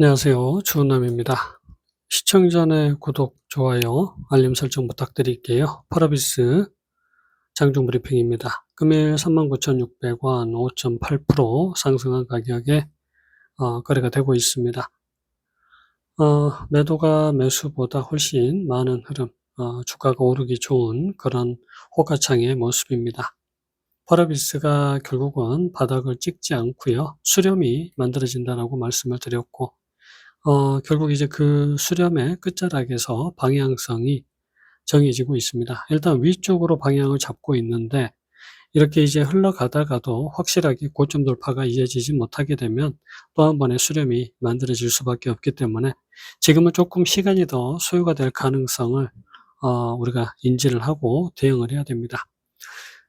안녕하세요. 주은남입니다. 시청 전에 구독, 좋아요, 알림 설정 부탁드릴게요. 펄어비스 장중 브리핑입니다. 금일 39,600원 5.8% 상승한 가격에 어, 거래가 되고 있습니다. 어, 매도가 매수보다 훨씬 많은 흐름, 어, 주가가 오르기 좋은 그런 호가창의 모습입니다. 펄어비스가 결국은 바닥을 찍지 않고요. 수렴이 만들어진다라고 말씀을 드렸고 어, 결국 이제 그 수렴의 끝자락에서 방향성이 정해지고 있습니다. 일단 위쪽으로 방향을 잡고 있는데 이렇게 이제 흘러가다가도 확실하게 고점 돌파가 이어지지 못하게 되면 또 한 번의 수렴이 만들어질 수밖에 없기 때문에 지금은 조금 시간이 더 소요가 될 가능성을 어, 우리가 인지를 하고 대응을 해야 됩니다.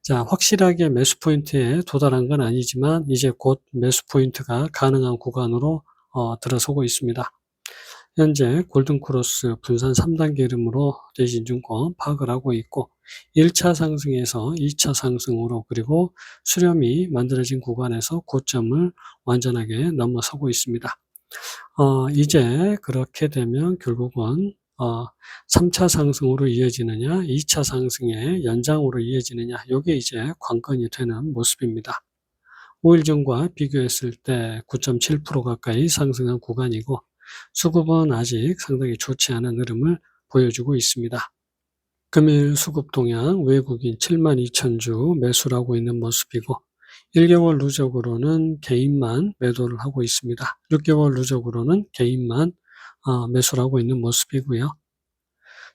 자, 확실하게 매수 포인트에 도달한 건 아니지만 이제 곧 매수 포인트가 가능한 구간으로 어, 들어서고 있습니다. 현재 골든크로스 분산 3단계 이름으로 대신증권 파악을 하고 있고 1차 상승에서 2차 상승으로 그리고 수렴이 만들어진 구간에서 고점을 완전하게 넘어서고 있습니다. 어, 이제 그렇게 되면 결국은 어, 3차 상승으로 이어지느냐 2차 상승의 연장으로 이어지느냐 이게 이제 관건이 되는 모습입니다. 5일 전과 비교했을 때 9.7% 가까이 상승한 구간이고 수급은 아직 상당히 좋지 않은 흐름을 보여주고 있습니다. 금일 수급 동향 외국인 7만 2천 주 매수를 고 있는 모습이고 1개월 누적으로는 개인만 매도를 하고 있습니다. 6개월 누적으로는 개인만 어, 매수를 하고 있는 모습이고요.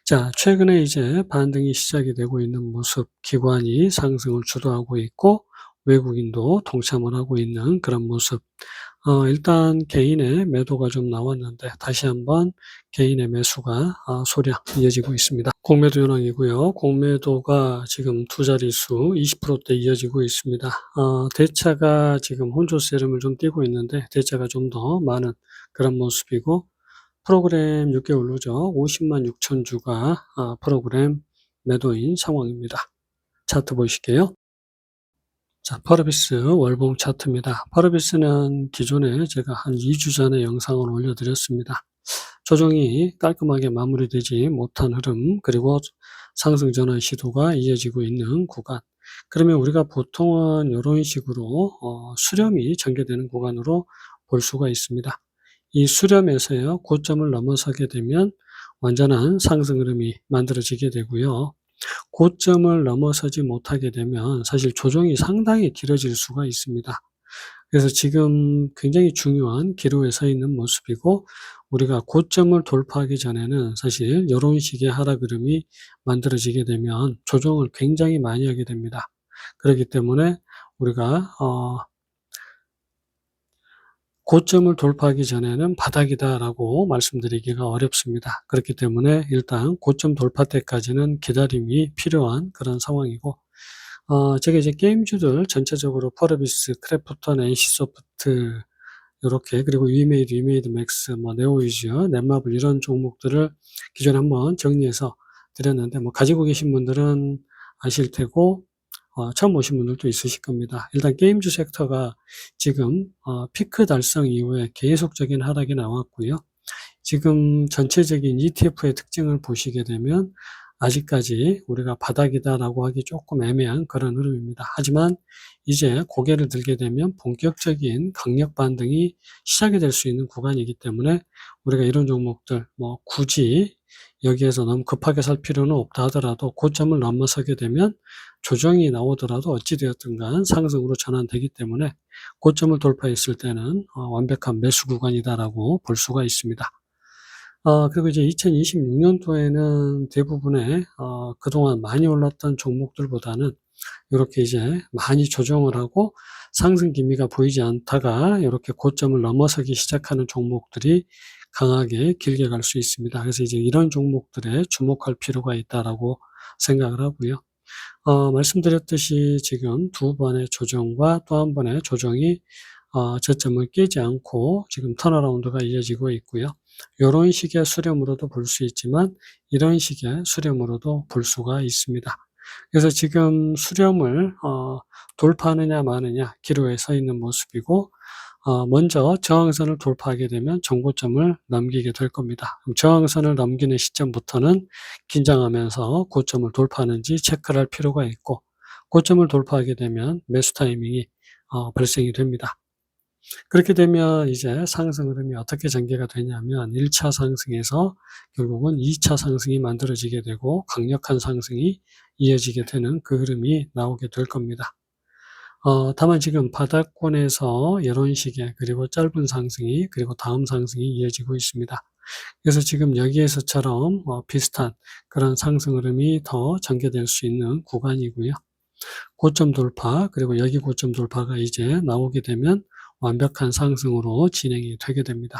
자, 최근에 이제 반등이 시작이 되고 있는 모습, 기관이 상승을 주도하고 있고 외국인도 동참을 하고 있는 그런 모습. 어, 일단 개인의 매도가 좀 나왔는데 다시 한번 개인의 매수가 어, 소량 이어지고 있습니다. 공매도 현황이고요. 공매도가 지금 두 자릿수 20%대 이어지고 있습니다. 어, 대차가 지금 혼조 세름을 좀 띄고 있는데 대차가 좀 더 많은 그런 모습이고 프로그램 6개월 누적 50만 6천 주가 어, 프로그램 매도인 상황입니다. 차트 보실게요. 자, 퍼르비스 월봉 차트입니다. 퍼르비스는 기존에 제가 한 2주 전에 영상을 올려드렸습니다. 조정이 깔끔하게 마무리되지 못한 흐름, 그리고 상승 전환 시도가 이어지고 있는 구간. 그러면 우리가 보통은 이런 식으로 어, 수렴이 전개되는 구간으로 볼 수가 있습니다. 이 수렴에서요, 고점을 넘어서게 되면 완전한 상승 흐름이 만들어지게 되고요. 고점을 넘어서지 못하게 되면 사실 조정이 상당히 길어질 수가 있습니다. 그래서 지금 굉장히 중요한 기로에 서 있는 모습이고 우리가 고점을 돌파하기 전에는 사실 이런 식의 하락 흐름이 만들어지게 되면 조정을 굉장히 많이 하게 됩니다. 그렇기 때문에 우리가 어 고점을 돌파하기 전에는 바닥이다라고 말씀드리기가 어렵습니다. 그렇기 때문에 일단 고점 돌파 때까지는 기다림이 필요한 그런 상황이고 어, 제가 이제 게임주들 전체적으로 퍼르비스, 크래프톤, NC소프트 이렇게 그리고 위메이드, 위메이드 맥스, 뭐 네오이즈, 넷마블 이런 종목들을 기존에 한번 정리해서 드렸는데 뭐 가지고 계신 분들은 아실 테고 어, 처음 오신 분들도 있으실 겁니다. 일단 게임주 섹터가 지금 어, 피크 달성 이후에 계속적인 하락이 나왔고요. 지금 전체적인 ETF의 특징을 보시게 되면 아직까지 우리가 바닥이다라고 하기 조금 애매한 그런 흐름입니다. 하지만 이제 고개를 들게 되면 본격적인 강력 반등이 시작이 될 수 있는 구간이기 때문에 우리가 이런 종목들 뭐 굳이 여기에서 너무 급하게 살 필요는 없다 하더라도 고점을 넘어서게 되면 조정이 나오더라도 어찌되었든 간 상승으로 전환되기 때문에 고점을 돌파했을 때는 어, 완벽한 매수 구간이다라고 볼 수가 있습니다. 어, 그리고 이제 2026년도에는 대부분의 어, 그동안 많이 올랐던 종목들보다는 이렇게 이제 많이 조정을 하고 상승 기미가 보이지 않다가 이렇게 고점을 넘어서기 시작하는 종목들이 강하게 길게 갈 수 있습니다. 그래서 이제 이런 종목들에 주목할 필요가 있다라고 생각을 하고요. 어, 말씀드렸듯이 지금 두 번의 조정과 또 한 번의 조정이 어, 저점을 깨지 않고 지금 턴어라운드가 이어지고 있고요. 이런 식의 수렴으로도 볼 수 있지만 이런 식의 수렴으로도 볼 수가 있습니다. 그래서 지금 수렴을 어, 돌파하느냐 마느냐 기로에 서 있는 모습이고 어, 먼저 저항선을 돌파하게 되면 정고점을 넘기게 될 겁니다. 저항선을 넘기는 시점부터는 긴장하면서 고점을 돌파하는지 체크를 할 필요가 있고 고점을 돌파하게 되면 매수 타이밍이 어, 발생이 됩니다. 그렇게 되면 이제 상승 흐름이 어떻게 전개가 되냐면 1차 상승에서 결국은 2차 상승이 만들어지게 되고 강력한 상승이 이어지게 되는 그 흐름이 나오게 될 겁니다. 어, 다만 지금 바닥권에서 이런 식의 그리고 짧은 상승이 그리고 다음 상승이 이어지고 있습니다. 그래서 지금 여기에서처럼 어, 비슷한 그런 상승 흐름이 더 전개될 수 있는 구간이고요. 고점 돌파 그리고 여기 고점 돌파가 이제 나오게 되면 완벽한 상승으로 진행이 되게 됩니다.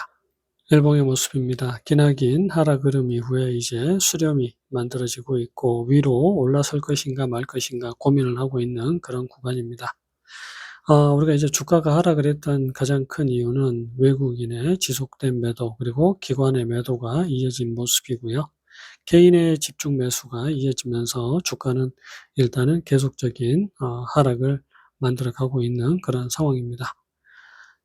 일봉의 모습입니다. 기나긴 하락 흐름 이후에 이제 수렴이 만들어지고 있고 위로 올라설 것인가 말 것인가 고민을 하고 있는 그런 구간입니다. 어, 우리가 이제 주가가 하락을 했던 가장 큰 이유는 외국인의 지속된 매도 그리고 기관의 매도가 이어진 모습이고요. 개인의 집중 매수가 이어지면서 주가는 일단은 계속적인 어, 하락을 만들어 가고 있는 그런 상황입니다.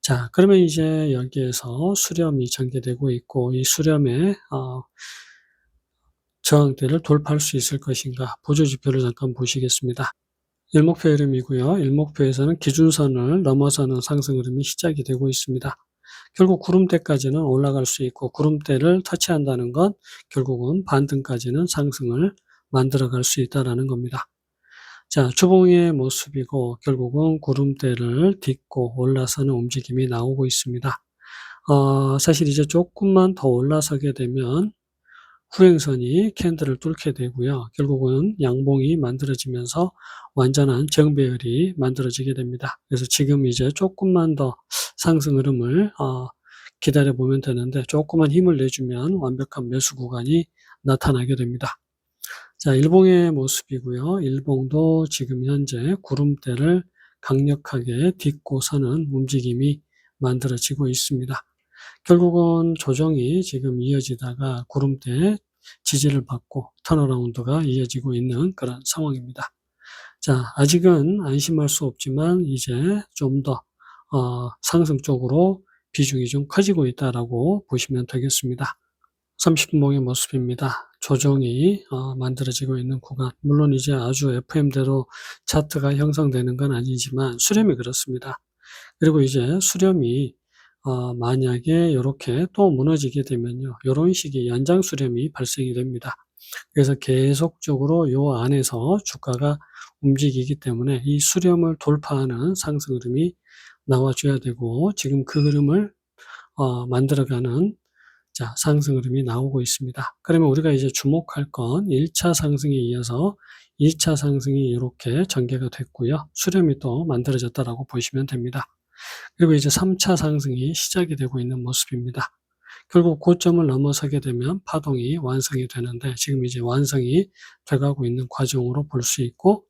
자, 그러면 이제 여기에서 수렴이 전개되고 있고 이 수렴의 어, 저항대를 돌파할 수 있을 것인가 보조 지표를 잠깐 보시겠습니다. 일목표 흐름이고요. 일목표에서는 기준선을 넘어서는 상승 흐름이 시작이 되고 있습니다. 결국 구름대까지는 올라갈 수 있고 구름대를 터치한다는 건 결국은 반등까지는 상승을 만들어 갈 수 있다는 겁니다. 자, 주봉의 모습이고 결국은 구름대를 딛고 올라서는 움직임이 나오고 있습니다. 어, 사실 이제 조금만 더 올라서게 되면 후행선이 캔들을 뚫게 되고요. 결국은 양봉이 만들어지면서 완전한 정배열이 만들어지게 됩니다. 그래서 지금 이제 조금만 더 상승 흐름을 어, 기다려 보면 되는데 조금만 힘을 내주면 완벽한 매수 구간이 나타나게 됩니다. 자, 일봉의 모습이고요. 일봉도 지금 현재 구름대를 강력하게 딛고 서는 움직임이 만들어지고 있습니다. 결국은 조정이 지금 이어지다가 구름대 지지를 받고 턴어라운드가 이어지고 있는 그런 상황입니다. 자, 아직은 안심할 수 없지만 이제 좀더 어, 상승 쪽으로 비중이 좀 커지고 있다라고 보시면 되겠습니다. 30분봉의 모습입니다. 조정이 어, 만들어지고 있는 구간. 물론 이제 아주 FM대로 차트가 형성되는 건 아니지만 수렴이 그렇습니다. 그리고 이제 수렴이 어, 만약에 이렇게 또 무너지게 되면요. 이런 식의 연장 수렴이 발생이 됩니다. 그래서 계속적으로 요 안에서 주가가 움직이기 때문에 이 수렴을 돌파하는 상승 흐름이 나와줘야 되고 지금 그 흐름을 어, 만들어가는 자, 상승 흐름이 나오고 있습니다. 그러면 우리가 이제 주목할 건 1차 상승에 이어서 2차 상승이 이렇게 전개가 됐고요. 수렴이 또 만들어졌다라고 보시면 됩니다. 그리고 이제 3차 상승이 시작이 되고 있는 모습입니다. 결국 고점을 넘어서게 되면 파동이 완성이 되는데 지금 이제 완성이 돼가고 있는 과정으로 볼 수 있고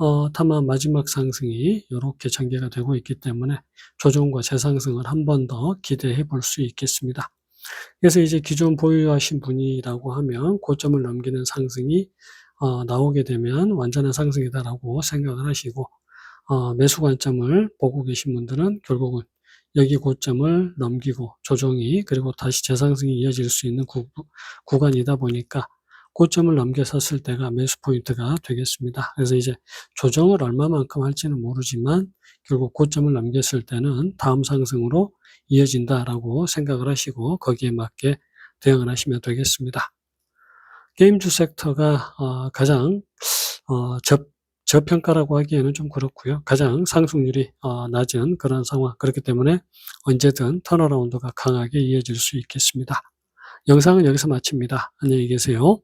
어, 다만 마지막 상승이 이렇게 전개가 되고 있기 때문에 조정과 재상승을 한 번 더 기대해 볼 수 있겠습니다. 그래서 이제 기존 보유하신 분이라고 하면 고점을 넘기는 상승이 어, 나오게 되면 완전한 상승이다라고 생각을 하시고 어, 매수 관점을 보고 계신 분들은 결국은 여기 고점을 넘기고 조정이 그리고 다시 재상승이 이어질 수 있는 구, 구간이다 보니까 고점을 넘겨섰을 때가 매수 포인트가 되겠습니다. 그래서 이제 조정을 얼마만큼 할지는 모르지만 결국 고점을 넘겼을 때는 다음 상승으로 이어진다라고 생각을 하시고 거기에 맞게 대응을 하시면 되겠습니다. 게임주 섹터가 어, 가장 어, 접, 저평가라고 하기에는 좀 그렇고요. 가장 상승률이 어, 낮은 그런 상황 그렇기 때문에 언제든 턴어라운드가 강하게 이어질 수 있겠습니다. 영상은 여기서 마칩니다. 안녕히 계세요.